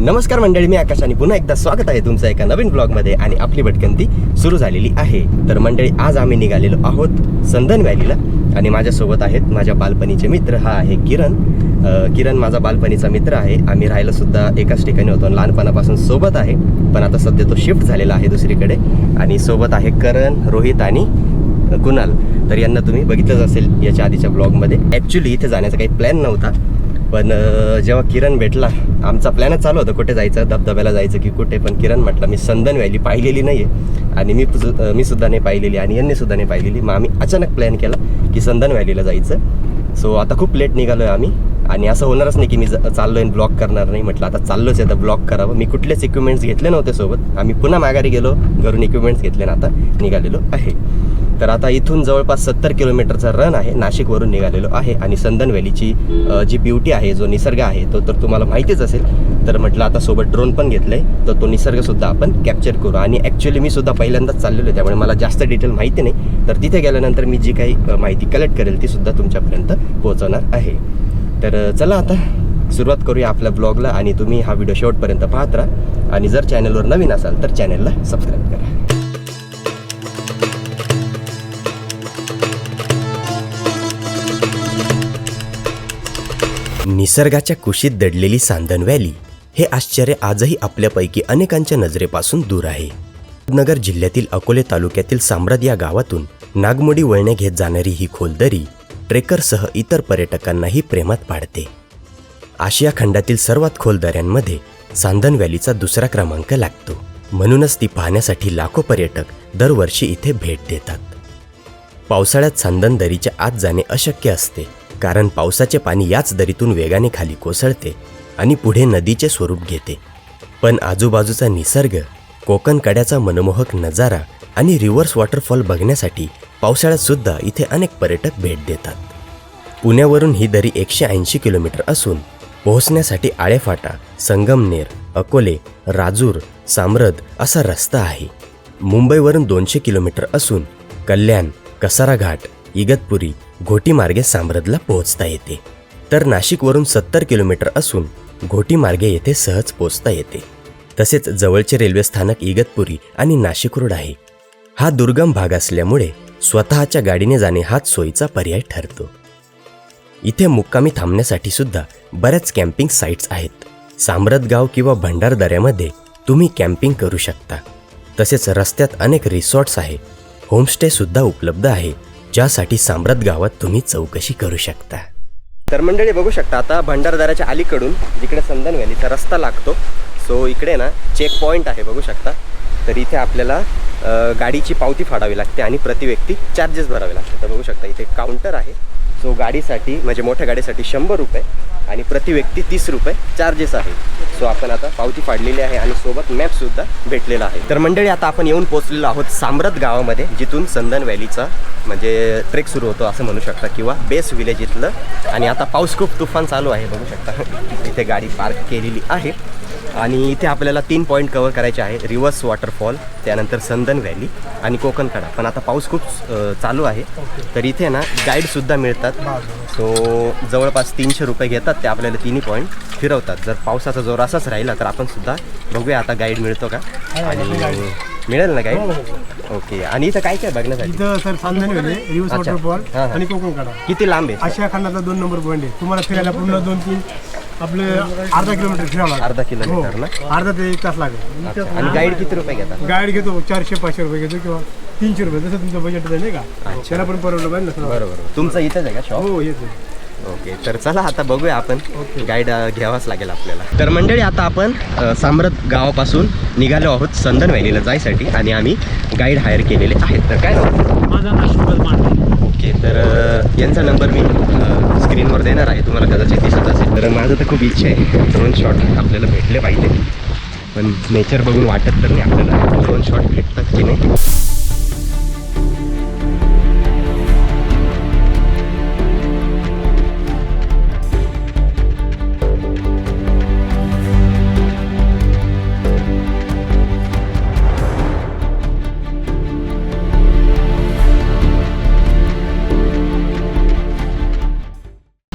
नमस्कार मंडळी मी आकाश आणि पुन्हा एकदा स्वागत आहे तुमचं एका नवीन ब्लॉगमध्ये आणि आपली भटकंती सुरू झालेली आहे. तर मंडळी आज आम्ही निघालेलो आहोत संदन व्हॅलीला आणि माझ्यासोबत आहेत माझ्या बालपणीचे मित्र हा आहे किरण. किरण माझा बालपणीचा मित्र आहे. आम्ही राहायला सुद्धा एकाच ठिकाणी होतो आणि लहानपणापासून सोबत आहे. पण आता सध्या तो शिफ्ट झालेला आहे दुसरीकडे. आणि सोबत आहे करण रोहित आणि कुणाल. तर यांना तुम्ही बघितलंच असेल याच्या आधीच्या ब्लॉगमध्ये ॲक्च्युली इथे जाण्याचा काही प्लॅन नव्हता. पण जेव्हा किरण भेटला आमचा प्लॅनच चालू होता कुठे जायचं धबधब्याला जायचं की कुठे पण किरण म्हटलं मी संदन व्हॅली पाहिलेली नाही आहे आणि मी मी सुद्धा नाही पाहिलेली आणि यांनी सुद्धा नाही पाहिलेली. मग आम्ही अचानक प्लॅन केला की संदन व्हॅलीला जायचं. सो आता खूप लेट निघालो आहे आम्ही. आणि असं होणारच नाही की मी चाललो आहे ब्लॉक करणार नाही म्हटलं. आता चाललोच आहे तर ब्लॉक करावं. मी कुठलेच इक्विपमेंट्स घेतले नव्हते सोबत. आम्ही पुन्हा माघारी गेलो. घरून इक्विपमेंट्स घेतले ना आता निघालेलो आहे. तर आता इथून जवळपास सत्तर किलोमीटरचा रन आहे. नाशिकवरून निघालेलो आहे आणि संदन व्हॅलीची जी ब्युटी आहे जो निसर्ग आहे तो तर तुम्हाला माहितीच असेल. तर म्हटलं आता सोबत ड्रोन पण घेतलं आहे तर तो निसर्गसुद्धा आपण कॅप्चर करू. आणि ॲक्च्युली मी सुद्धा पहिल्यांदाच चाललेलो आहे त्यामुळे मला जास्त डिटेल माहिती नाही. तर तिथे गेल्यानंतर मी जी काही माहिती कलेक्ट करेल ती सुद्धा तुमच्यापर्यंत पोहोचवणार आहे. तर चला आता सुरुवात करूया आपल्या ब्लॉगला आणि तुम्ही हा व्हिडिओ शेवटपर्यंत पाहत राहा. आणि जर चॅनलवर नवीन असाल तर चॅनलला सबस्क्राईब करा. निसर्गाच्या कुशीत दडलेली सांदन व्हॅली हे आश्चर्य आजही आपल्यापैकी अनेकांच्या नजरेपासून दूर आहे. नगर जिल्ह्यातील अकोले तालुक्यातील साम्राद या गावातून नागमोडी वळणे घेत जाणारी ही खोलदरी ट्रेकरसह इतर पर्यटकांनाही प्रेमात पाडते. आशिया खंडातील सर्वात खोल दऱ्यांमध्ये सांदन व्हॅलीचा दुसरा क्रमांक लागतो. म्हणूनच ती पाहण्यासाठी लाखो पर्यटक दरवर्षी इथे भेट देतात. पावसाळ्यात सांदन दरीच्या आत जाणे अशक्य असते. कारण पावसाचे पाणी याच दरीतून वेगाने खाली कोसळते आणि पुढे नदीचे स्वरूप घेते. पण आजूबाजूचा निसर्ग कोकण कड्याचा मनमोहक नजारा आणि रिव्हर्स वॉटरफॉल बघण्यासाठी पावसाळ्यात सुद्धा इथे अनेक पर्यटक भेट देतात. पुण्यावरून ही दरी एकशे ऐंशी किलोमीटर असून पोहोचण्यासाठी आळेफाटा संगमनेर अकोले राजूर सामरद असा रस्ता आहे. मुंबईवरून दोनशे किलोमीटर असून कल्याण कसारा घाट इगतपुरी घोटीमार्गे साम्रदला पोहोचता येते. तर नाशिकवरून सत्तर किलोमीटर असून घोटीमार्गे येथे सहज पोहोचता येते. तसेच जवळचे रेल्वे स्थानक इगतपुरी आणि नाशिक रोड आहे. हा दुर्गम भाग असल्यामुळे स्वतःच्या गाडीने जाणे हाच सोयीचा पर्याय ठरतो. इथे मुक्कामी थांबण्यासाठी सुद्धा बऱ्याच कॅम्पिंग साईट्स आहेत. साम्रत गाव किंवा भंडारदऱ्यामध्ये तुम्ही कॅम्पिंग करू शकता. तसेच रस्त्यात अनेक रिसॉर्ट्स आहे. होमस्टेसुद्धा उपलब्ध आहे. ज्यासाठी साम्रत गावात तुम्ही चौकशी करू शकता. तर मंडळी बघू शकता आता भंडारदऱ्याच्या अलीकडून जिकडे संदन व्हॅलीचा रस्ता लागतो सो इकडे ना चेक पॉईंट आहे बघू शकता. तर इथे आपल्याला गाडीची पावती फाडावी लागते आणि प्रति व्यक्ती चार्जेस भरावे लागते तर बघू शकता इथे काउंटर आहे. सो गाडीसाठी म्हणजे मोठ्या गाडीसाठी शंभर रुपये आणि प्रति व्यक्ती तीस रुपये चार्जेस आहे सो आपण आता पावती फाडलेली आहे आणि सोबत मॅप सुद्धा भेटलेला आहे. तर मंडळी आता आपण येऊन पोहोचलेलो आहोत साम्रत गावामध्ये जिथून संदन व्हॅलीचा म्हणजे ट्रेक सुरू होतो असं म्हणू शकता किंवा बेस विलेज इथलं. आणि आता पाऊस खूप तुफान चालू आहे बघू शकता. इथे गाडी पार्क केलेली आहे. आणि इथे आपल्याला तीन पॉईंट कवर करायचे आहे. रिव्हर्स वॉटरफॉल त्यानंतर संदन व्हॅली आणि कोकणकडा पण आता पाऊस खूप चालू आहे. तर इथे ना गाईडसुद्धा मिळतात. सो जवळपास तीनशे रुपये घेतात. ते आपल्याला तिन्ही पॉईंट फिरवतात. जर पावसाचा जोर असाच राहिला तर आपण सुद्धा बघूया आता गाईड मिळतो का? आणि मिळेल ना गाईड ओके. आणि इथं काय काय बघण्यासाठी? इथं सर रिव्हर्स अच्छा. वॉटरफॉल हा, हा. आणि कोकण काढा किती लांब आहे? आशिया खंडातला दोन नंबर पॉईंट आहे. तुम्हाला फिरायला पूर्ण दोन तीन आपले अर्धा किलोमीटर फिरावं लागेल. अर्धा किलोमीटर ना? हो. अर्धा ते एक तास लागेल. अच्छा. आणि गाईड किती रुपये घेतात? गाईड घेतो चारशे पाचशे रुपये घेतो किंवा तीनशे रुपये. जसं तुमचं बजेट आहे नाही का? त्याला पण परवडलं पाहिजे ना. बरोबर. तुमचं इथंच आहे का शॉप हो येतो ओके. तर चला आता बघूया आपण. गाईड अ, घ्यावाच लागेल आपल्याला. तर मंडळी आता आपण अ, साम्रत गावापासून निघालो आहोत संदन व्हॅलीला जायसाठी आणि आम्ही गाईड हायर केलेले आहेत. तर काय नाव? माझा नाशिक ओके. तर अ, यांचा नंबर मी अ, स्क्रीनवर देणार आहे. तुम्हाला कदाचित दिसत असेल. तर माझं तर खूप इच्छा आहे. ड्रोन शॉट आपल्याला भेटले पाहिजे. पण नेचर बघून वाटत तर नाही आपल्याला. ड्रोन शॉट भेटतात की नाही?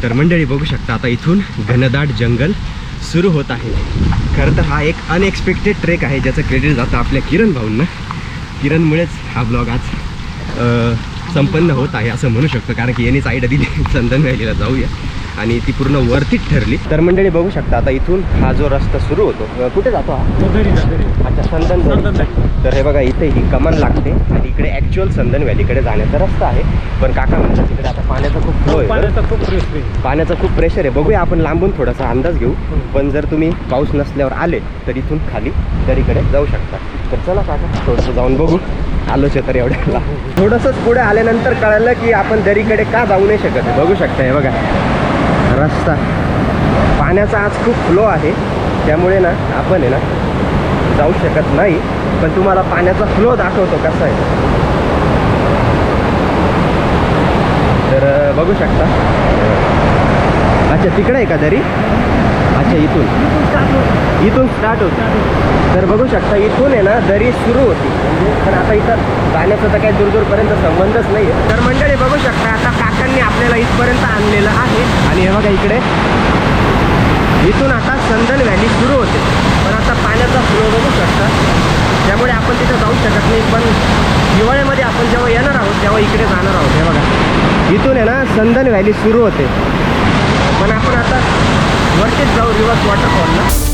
तर मंडळी बघू शकता आता इथून घनदाट जंगल सुरू होत आहे. खरं तर हा एक अनएक्सपेक्टेड ट्रेक आहे ज्याचं क्रेडिट जातं आपल्या किरण भाऊंना. किरणमुळेच हा ब्लॉग आज संपन्न होत आहे असं म्हणू शकतो कारण की यांनी साईड दिली. चंदन व्हॅलीला जाऊया. आणि ती पूर्ण वरतीच ठरली. तर मंडळी बघू शकता आता इथून हा जो रस्ता सुरू होतो कुठे जातो हा? अच्छा संदन. तर हे बघा इथे ही कमान लागते आणि इकडे ॲक्च्युअल संदन व्हॅलीकडे जाण्याचा रस्ता आहे. पण काका म्हणतात तिकडे आता पाण्याचा खूप फ्लो आहे? पाण्याचा खूप पाण्याचा प्रेशर आहे. बघूया आपण लांबून थोडासा अंदाज घेऊ. पण जर तुम्ही पाऊस नसल्यावर आले तर इथून खाली दरीकडे जाऊ शकता. तर चला काका थोडंसं जाऊन बघू. आलोच आहे तर एवढ्याला. थोडंसंच पुढे आल्यानंतर कळलं की आपण दरीकडे का जाऊ नाही शकत बघू शकता हे बघा. रस्ता. पाण्याचा आज खूप फ्लो आहे. त्यामुळे ना आपण आहे ना जाऊ शकत नाही. पण तुम्हाला पाण्याचा फ्लो दाखवतो कसा आहे. तर बघू शकता. अच्छा तिकडे आहे का तरी? अच्छा इथून. इथून स्टार्ट होतो. तर बघू शकता इथून आहे ना दरी सुरू होती. म्हणजे पण आता इथं जाण्याचा तर काही दूरदूरपर्यंत संबंधच नाही आहे तर मंडळी बघू शकता आता काकांनी आपल्याला इथपर्यंत आणलेलं आहे. आणि हे बघा इकडे. इथून आता संदन व्हॅली सुरू होते. पण आता पाण्याचा फ्लो बघू शकता. त्यामुळे आपण तिथं जाऊ शकत नाही. पण हिवाळ्यामध्ये आपण जेव्हा येणार आहोत तेव्हा इकडे जाणार आहोत. हे बघा. इथून आहे ना संदन व्हॅली सुरू होते. पण आपण आता वरतीच जाऊ रिवर्स वॉटरफॉलला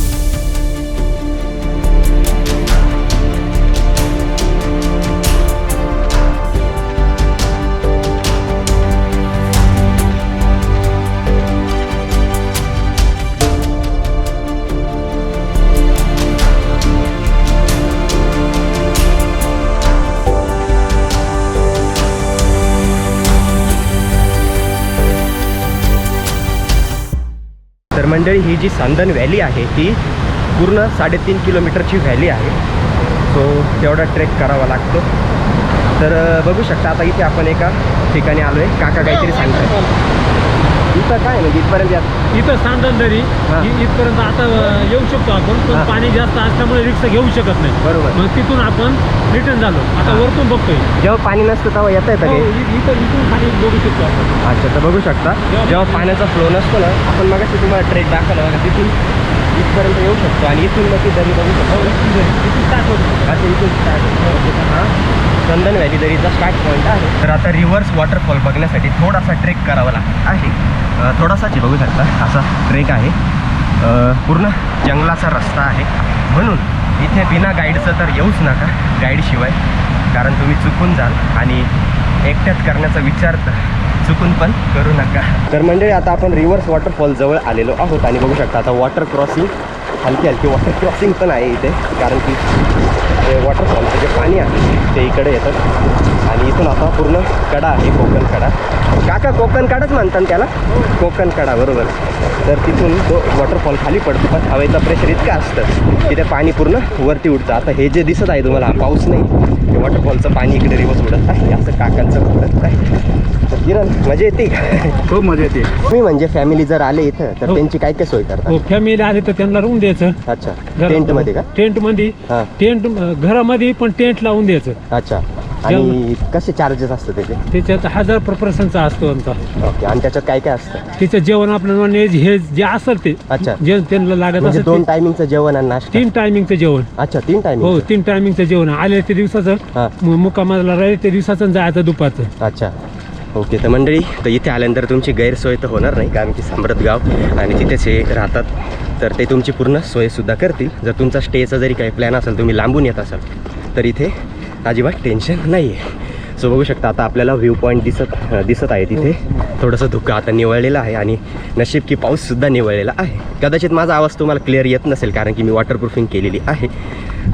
तर मंडळी ही जी सांदन व्हॅली आहे ती पूर्ण साडेतीन किलोमीटरची व्हॅली आहे. सो तेवढा ट्रेक करावा लागतो. तर बघू शकता आता इथे आपण एका ठिकाणी आलो आहे काका काहीतरी सांगतात. इथं काय म्हणजे इथपर्यंत या- इथं हा. इ- इथपर्यंत आता येऊ शकतो आपण हा. पण पाणी जास्त असल्यामुळे रिक्षा घेऊ शकत नाही. बरोबर. मग तिथून आपण रिटर्न झालो. आता हा. वरतून बघतोय. जेव्हा पाणी नसतं तेव्हा येतं येतं हो, इथं इथून खाली बघू शकतो आपण. अच्छा तर बघू शकता. जेव्हा पाण्याचा फ्लो नसतो ना आपण मग तुम्हाला ट्रेक दाखवला बघा तिथून इथपर्यंत येऊ शकतो. आणि इथून नक्की दरी बघू शकतो. इथून start होतो. अच्छा इथून स्टार्ट हा. चंदन व्हॅली दरीचा स्टार्ट पॉईंट आहे. तर आता रिव्हर्स वॉटरफॉल बघण्यासाठी थोडासा ट्रेक करावा लागत आहे. थोडासाच बघू शकता असा ट्रेक आहे. पूर्ण जंगलाचा रस्ता आहे. म्हणून इथे बिना गाईडचं तर येऊच नका गाईडशिवाय कारण तुम्ही चुकून जाल आणि एकट्यात करण्याचा विचार तर चुकून पण करू नका. तर मंडळी आता आपण रिव्हर्स वॉटरफॉल जवळ आलेलो आहोत आणि बघू शकता आता वॉटर क्रॉसिंग हलकी हलकी वॉटर क्रॉसिंग पण आहे इथे. कारण की हे वॉटरफॉलचं जे पाणी आहे ते इकडे येतं. आणि इथून आता पूर्ण कडा आहे कोकण कडा. काका कोकण कडाच म्हणतात त्याला? कोकण कडा बरोबर. तर तिथून तो वॉटरफॉल खाली पडतो. पण हवेचं प्रेशर इतकं असतं की ते पाणी पूर्ण वरती उडतं. आता हे जे दिसत आहे तुम्हाला हा पाऊस नाही. ते वॉटरफॉलचं पाणी इकडे रिवर्स उडत आहे. असं काकांचं उडत आहे. तर किरण मजा येते खूप मजा येते. तुम्ही म्हणजे फॅमिली जर आले इथं तर हो. त्यांची काय काय सोय करता? हो फॅमिली आली तर त्यांना रूम द्यायचं. अच्छा. टेंटमध्ये का? टेंटमध्ये हां. टेंट घरामध्ये पण टेंट लावून द्यायचं. अच्छा. आणि कसे चार्जेस असतात त्याचे? त्याच्यात हजार पर पर्सनचा असतो आमचा. ओके आणि त्याच्यात काय काय असतं? तिचं जेवण आपलं नॉन व्हेज हे जे असेल ते अच्छा. जे त्यांना लागत म्हणजे असेल दोन ते. टायमिंगचं जेवण आणि नाश्ता. तीन टायमिंगचं जेवण. अच्छा तीन हो टायमिंग तीन टायमिंगचं जेवण. आले ते दिवसाचं. हां. मु- मुक्कामाला राहील ते दिवसाचं आणि जायचं दुपारचं. अच्छा. ओके तर मंडळी तर इथे आल्यानंतर तुमची गैरसोय तर होणार नाही कारण की सम्रत गाव आणि तिथेच हे राहतात तर ते तुमची पूर्ण सोयसुद्धा करतील. जर तुमचा स्टेचा जरी काही प्लॅन असेल तुम्ही लांबून येत असाल तर इथे अजिबात टेन्शन नाही आहे सो बघू शकता आता आपल्याला व्ह्यू पॉईंट दिसत दिसत आहे तिथे. थोडंसं धुकं आता निवळलेलं आहे आणि नशीब की पाऊससुद्धा निवळलेला आहे. कदाचित माझा आवाज तुम्हाला क्लिअर येत नसेल कारण की मी वॉटरप्रूफिंग केलेली आहे.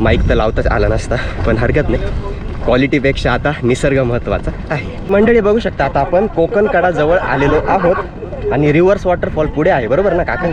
माईक तर लावताच आला नसता पण हरकत नाही. क्वालिटीपेक्षा आता निसर्ग महत्त्वाचा आहे. मंडळी बघू शकता आता आपण कोकणकडाजवळ आलेलो आहोत आणि रिव्हर्स वॉटरफॉल पुढे आहे. बरोबर ना काका?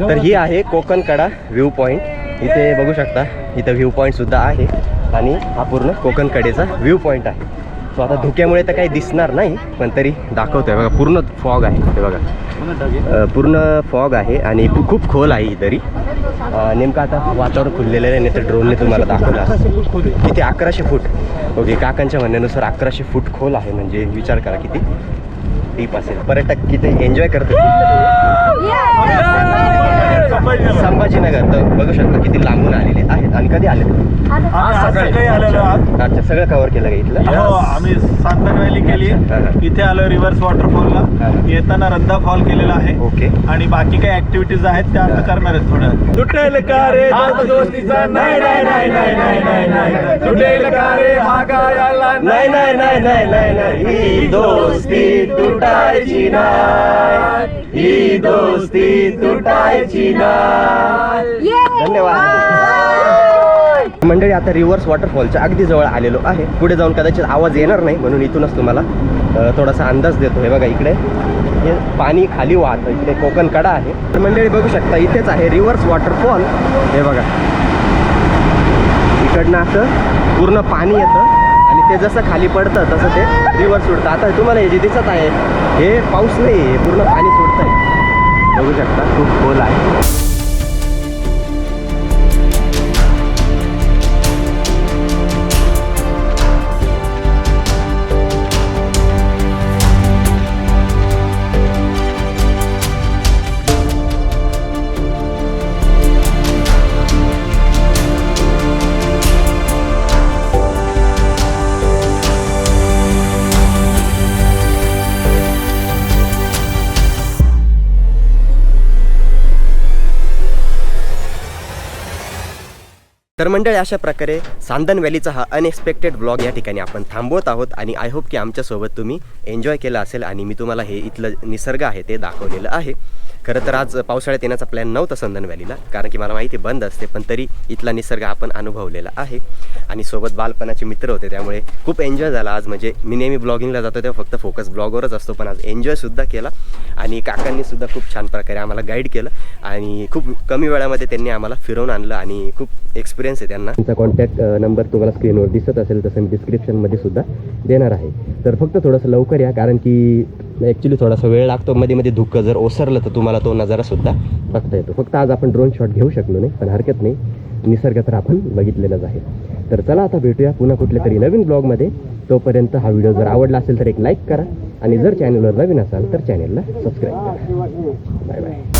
तर ही आहे कोकण कडा व्ह्यू पॉईंट इथे बघू शकता इथं व्ह्यू पॉईंटसुद्धा आहे. आणि हा पूर्ण कोकण कडेचा व्ह्यू पॉईंट आहे. सो आता धुक्यामुळे तर काही दिसणार नाही पण तरी दाखवतोय. बघा पूर्ण फॉग आहे ते बघा. पूर्ण फॉग आहे आणि खूप खोल आहे तरी. दरी नेमकं आता वातावरण खुललेलं आहे नाही तर ड्रोनने तुम्हाला दाखवलं किती अकराशे फूट. ओके काकांच्या म्हणण्यानुसार अकराशे फूट खोल आहे म्हणजे विचार करा किती डीप असेल. पर्यटक किती एन्जॉय करतात. संभाजीनगर संभाजीनगर तर बघू शकता किती लांबून आलेले आहेत आणि कधी आले आज सकाळी आलेलो आहात अच्छा सगळं कव्हर केलं का इथलं हो आम्ही सांतन व्हॅली केली हा, हा. इथे आलो रिव्हर्स हा, वॉटरफॉलला हा. येताना रद्दा फॉल केलेला आहे ओके आणि बाकी काही ऍक्टिव्हिटीज आहेत त्या आता करणार आहेत थोड्या तुटेल का रे दोस्तीचा नाही नाही नाही नाही नाही नाही नाही तुटेल का रे हा गायाला नाही नाही नाही नाही नाही नाही ही दोस्ती तुटायची नाही ही दोस्ती तुटायची नाही धन्यवाद. मंडळी आता रिव्हर्स वॉटरफॉलच्या अगदी जवळ आलेलो आहे. पुढे जाऊन कदाचित आवाज येणार नाही म्हणून इथूनच तुम्हाला थोडासा अंदाज देतो. हे बघा इकडे. हे पाणी खाली वाहतं. इकडे कोकण कडा आहे. तर मंडळी बघू शकता इथेच आहे रिव्हर्स वॉटरफॉल हे बघा. इकडनं असं पूर्ण पाणी येतं. आणि ते जसं खाली पडतं तसं ते रिव्हर्स सुटतं आता तुम्हाला हे जे दिसत आहे हे पाऊस नाही हे पूर्ण पाणी सुटतंय बघू शकता खूप खोल आहे तर मंडळी अशा प्रकारे सांदन व्हॅलीचा हा अनएक्सपेक्टेड ब्लॉग या ठिकाणी आपण थांबवत आहोत आणि आय होप की आमच्यासोबत तुम्ही एन्जॉय केला असेल आणि मी तुम्हाला हे इथलं निसर्ग आहे ते दाखवलेलं आहे. खरं तर आज पावसाळ्यात येण्याचा प्लॅन नव्हता संदन व्हॅलीला कारण की मला माहिती बंद असते पण तरी इथला निसर्ग आपण अनुभवलेला आहे. आणि सोबत बालपणाचे मित्र होते त्यामुळे खूप एन्जॉय झाला आज. म्हणजे मी नेहमी ब्लॉगिंगला जातो तेव्हा फक्त फोकस ब्लॉगवरच असतो पण आज एन्जॉयसुद्धा केला. आणि काकांनी सुद्धा खूप छान प्रकारे आम्हाला गाईड केलं आणि खूप कमी वेळामध्ये त्यांनी आम्हाला फिरवून आणलं आणि खूप एक्सपिरियन्स आहे त्यांना. त्यांचा कॉन्टॅक्ट नंबर तुम्हाला स्क्रीनवर दिसत असेल तसं मी डिस्क्रिप्शनमध्ये सुद्धा देणार आहे. तर फक्त थोडंसं लवकर या कारण की ॲक्च्युली थोडासा वेळ लागतो. मध्ये मध्ये धुकं जर ओसरलं तर तुम्हाला तो नजारासुद्धा बघता येतो. फक्त आज आपण ड्रोन शॉट घेऊ शकलो नाही पण हरकत नाही. निसर्ग तर आपण बघितलेलंच आहे. तर चला आता भेटूया पुन्हा कुठल्या तरी नवीन ब्लॉगमध्ये तोपर्यंत हा व्हिडिओ जर आवडला असेल तर एक लाईक करा. आणि जर चॅनलवर नवीन असाल तर चॅनेलला सबस्क्राईब करा. Bye bye